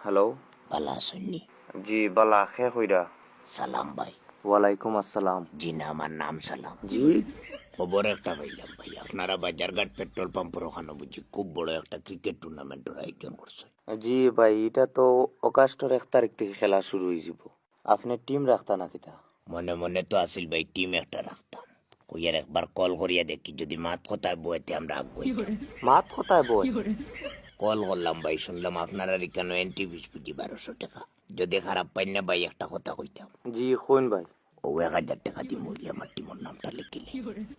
Hello বালা শুননি জি বালা খে কইরা সালাম ভাই ওয়ালাইকুম আসসালাম জি না আমার নাম সালাম জি খবর একটা পাইলাম ভাই আপনারা বাজারঘাট পেট্রোল পাম্পের ওখানে বুঝি খুব বড় একটা ক্রিকেট টুর্নামেন্টের আয়োজন করছে জি ভাই এটা তো অগাস্টের এক তারিখ থেকে খেলা শুরু হয়ে যাব আপনি টিম রাখতা না কিতা মনে মনে তো আসিল ভাই টিম একটা রাখতাম কইয়ার একবার কল করিয়া দেখি যদি মাত কথায় বইতে আমরা আগুই মাত কোথায় বই কল করলাম ভাই শুনলাম আপনারা এখানে এন্ট্রি ফিস বুঝি বারোশো টাকা। যদি খারাপ পাই না ভাই একটা কথা কইতাম। জি কইন ভাই? ও এক হাজার টাকা দিয়ে মরি আমার টিমর নামটা লিখিলে।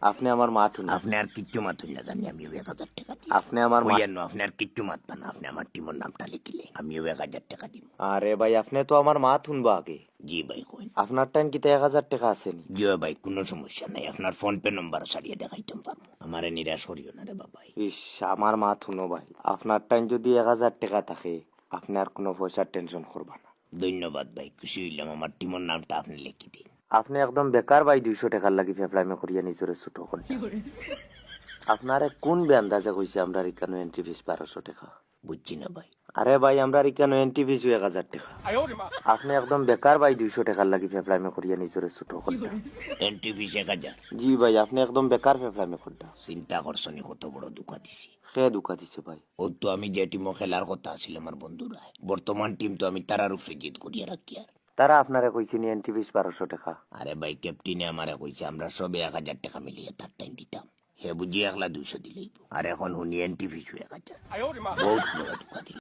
আপনি আমার শুনুন। আপনি আর কিচ্ছু মাতুন না জানি আমিও এক হাজার টাকা দিই আপনি আমার মা- ওইয়ানো আপনি আর কিচ্ছু মাতবেন না আপনি আমার টিমর নামটা লিখিলে আমিও এক হাজার টাকা দিব আরে ভাই আপনি তো আমার মাত শুনবা আগে। জি ভাই কইন। আপনার টাইম কিতা এক হাজার টাকা আসেনি? জি ভাই কোনো সমস্যা নাই আপনার ফোন পে নম্বর সারিয়ে দেখাইতাম পারব। আমার নিরাশ করিও না রে বাবাই। ইস আমার মা থুনো ভাই আপনার টাইম যদি এক হাজার টাকা থাকে আপনি আর কোনো পয়সার টেনশন করবা না। ধন্যবাদ ভাই খুশি হইলাম আমার টিমর নামটা আপনি লিখি দিন। আপনি একদম বেকার ভাই দুইশো টাকার লাগি ফেফলামে করিয়া নিজরে ছোট করে আপনারে কোন বেন্দাজে কইছে আমরা এখানে এন্ট্রি ফিস বারোশো টাকা? বুঝছি না ভাই। আরে ভাই আমরা এখানে এন্ট্রি ফিস এক হাজার টাকা? আপনি একদম বেকার ভাই দুইশো টাকার লাগি ফেফলামে করিয়া নিজরে ছোট করে এন্ট্রি ফিস এক হাজার? জি ভাই আপনি একদম বেকার ফেফলামে করডা চিন্তা করছনি কত বড় দুঃখা দিছি? সে দুকা দিছে ভাই? ও তো আমি যে টিমও খেলার কথা আছিল আমার বন্ধুরা। বর্তমান টিম তো আমি তারার উপরে জিত করিয়া রাখি আর। তারা আপনারে কইছে নি এন্ট্রি ফিস বারোশো টাকা। আরে ভাই ক্যাপ্টেনে আমারে কইছে আমরা সবে এক হাজার টাকা মিলিয়ে তার টাইম দিতাম। হে বুঝি একলা দুইশো দিলেই আর এখন শুনি এন্ট্রি ফিস এক হাজার। বহুত বড় দুঃখা দিল।